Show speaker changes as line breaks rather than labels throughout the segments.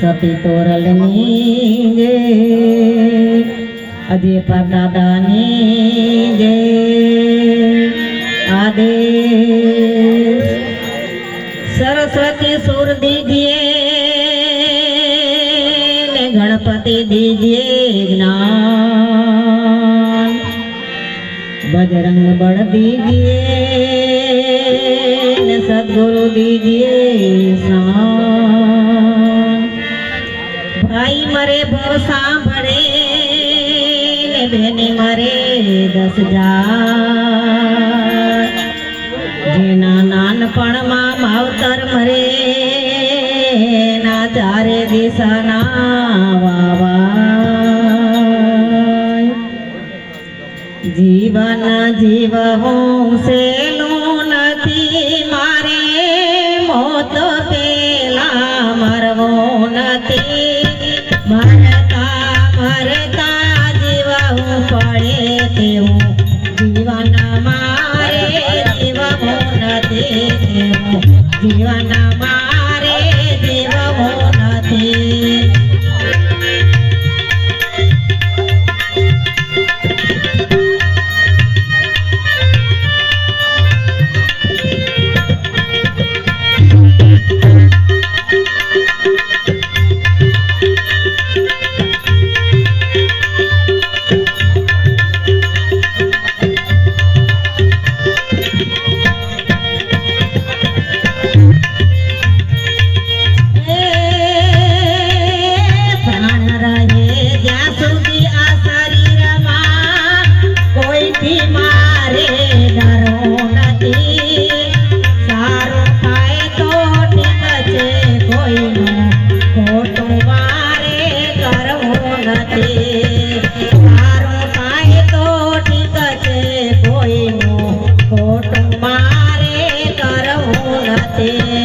சபி தோரல் நீங்க. அதே பதாதா நீங்க. ஆதே. சரஸ்வதி சுர் दीजिए गणपति दीजिए ज्ञान बजरंग बड़ दीजिए સદગુરુ દીજીએ ભાઈ મરે ભવ સાંભળે ને બેની મરે દસ જા જેના નાનપણમાં માવતર મરે ના ચારે દિશાના વાવા જીવન જીવ હું સેલું મોત પેલા મરવું નથી મરતા મરતા જીવવું પડે તેવું જીવન મારે જીવવું નથી તેવું જીવન Yeah.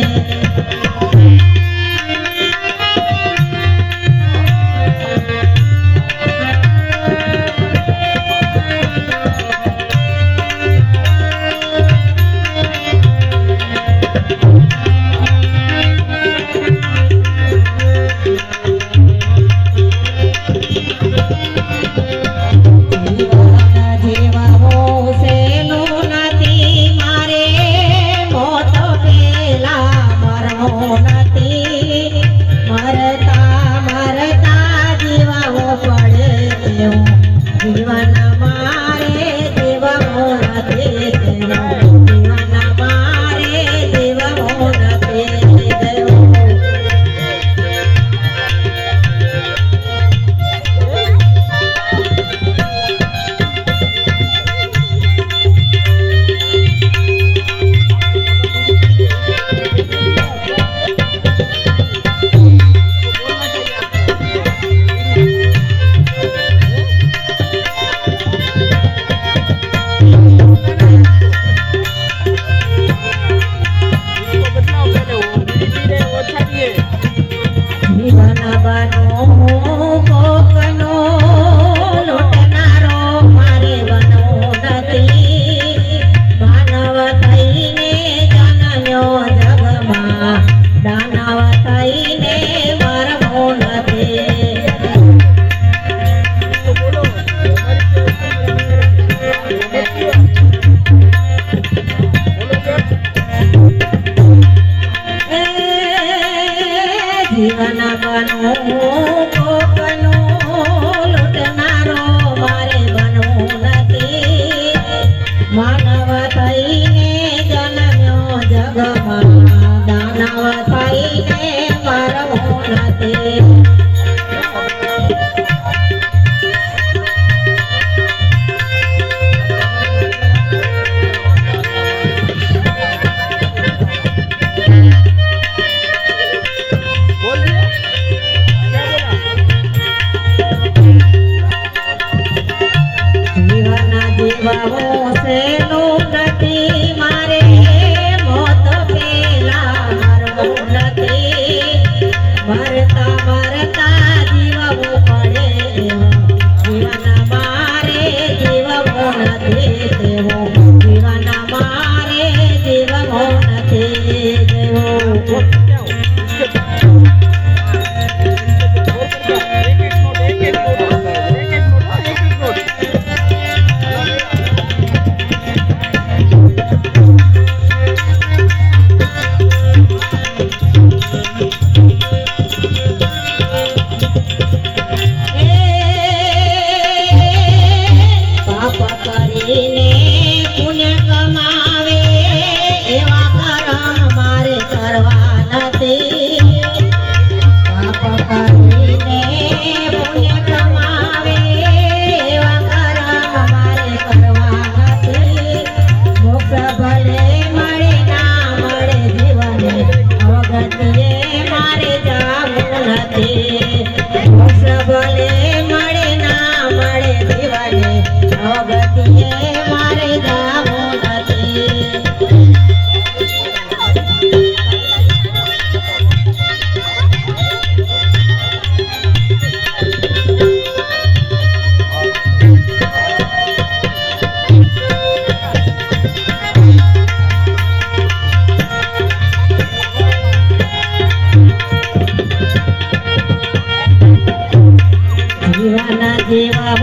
જીવન બનવું મળે મળે ના મળે દિવાલે ભગતીએ देवा